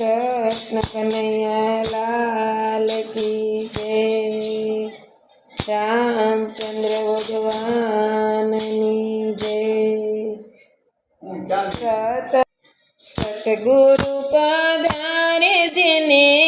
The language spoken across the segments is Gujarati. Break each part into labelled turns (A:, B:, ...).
A: કૃષ્ણ કનૈયા લાલ કી જય રામચંદ્ર ભગવાનની જય સત સતગુરુ પધારે જેને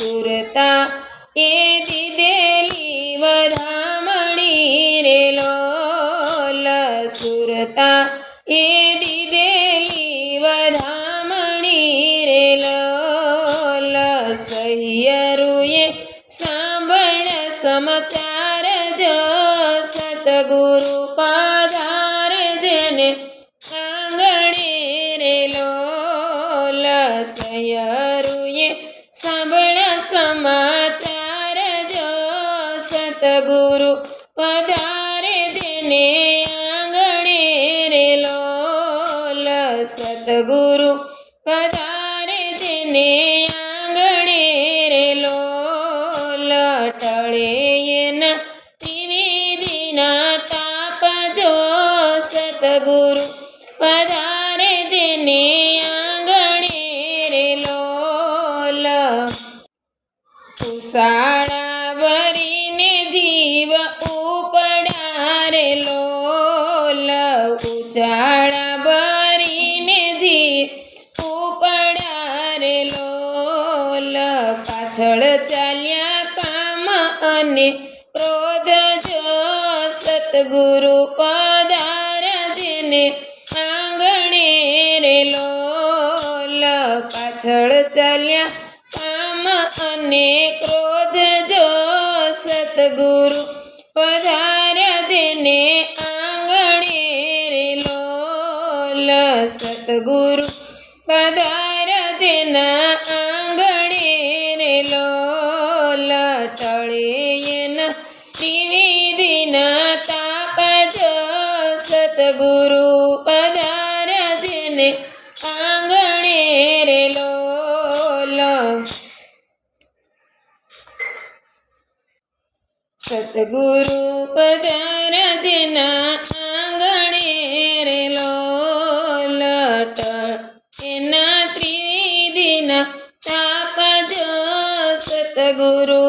A: સુરતા. એ દીદેલી વધામણી રે લોલ સુરતા. એ દીદેલી વધામણી રે લોલ સહિયરુએ સાંભળ સમાચાર જો સતગુરુ પાધાર જેને આંગણે રે લોલ સહિયરુએ સતગુરુ પધારે જેને આંગણે રે લોલ સદગુરુ પધારે જેને આંગણે રે લોલ ટળે એના ત્રિવેદીના તાપ જો સદગુરુ પધારે ઉચાળા ભરીને જી ઉપડારે લોલ પાછળ ચાલ્યા કામ અને ક્રોધ જો સતગુરુ પદાર જેને આંગણે રે લોલ પાછળ ચાલ્યા કામ અને ક્રોધ જો સતગુરુ પધાર્યા સતગુરુ પધાર્યા જેના આંગણે રે લોલ ટળે એના ત્રિવિધિના તાપ જ સતગુરુ પધાર્યા જેને આંગણે રે લોલ સતગુરુ પધાર્યા જેના સતગુરુ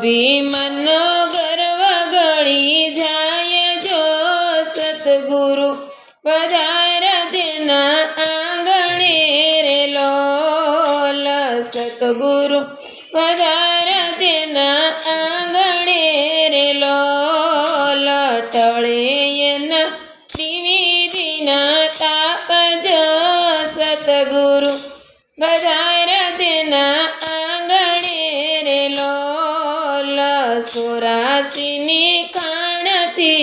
A: અભિમાનો ગર્વ ગળી જાય જો સતગુરુ પધાર જેના આંગણે રે લોલ સતગુરુ પધાર જેના આંગણે રે લોલ ટળે લોલ કાણથી ખાણથી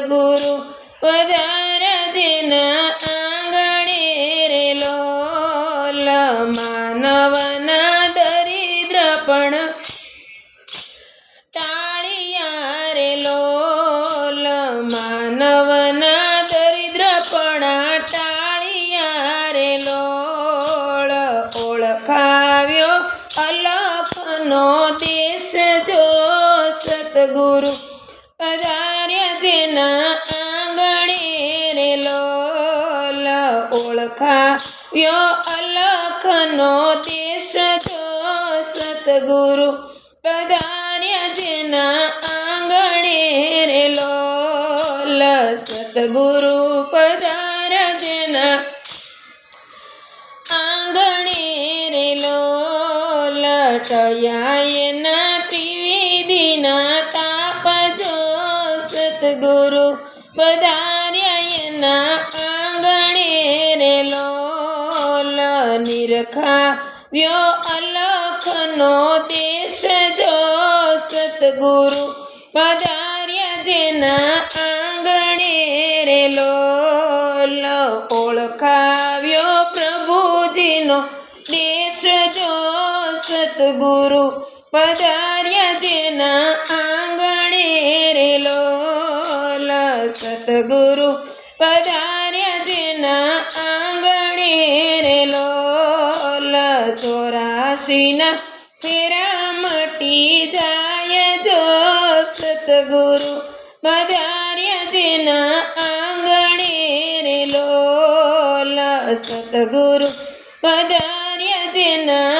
A: સતગુરુ પધાર જેના આંગણે રે લોલ માનવના દરિદ્ર પણ તાળિયા રે લોલ માનવના દરિદ્રપણા ટાળિયા રે લોળ ઓળખાવ્યો અલખનો દેશ જો સતગુરુ પધાર્ય જેના આંગણે રે લોલ ઓળખાવ્યો અલખનો દેશ જો સતગુરુ પધાર્ય જેના આંગણે રે લોલ સતગુરુ પધાર્ય જેના આંગણે રે લોલ ટળ્યા સતગુરુ પધાર્યા એના આંગણે રે લોલ નિરખા વ્યો અલખનો દેશ જો સદગુરુ પધાર્યા જેના આંગણે રે લોલ ઓળખાવ્યો પ્રભુજીનો દેશ જો સદગુરુ પધાર્યા જેના આંગણે રે લોલ સતગુરુ પધાર્યા જેના આંગણે રે લોલ ચોરાશીના ફેરા મટી જાય જો સતગુરુ પધાર્યા જેના આંગણે રે લોલ સતગુરુ પધાર્યા જેના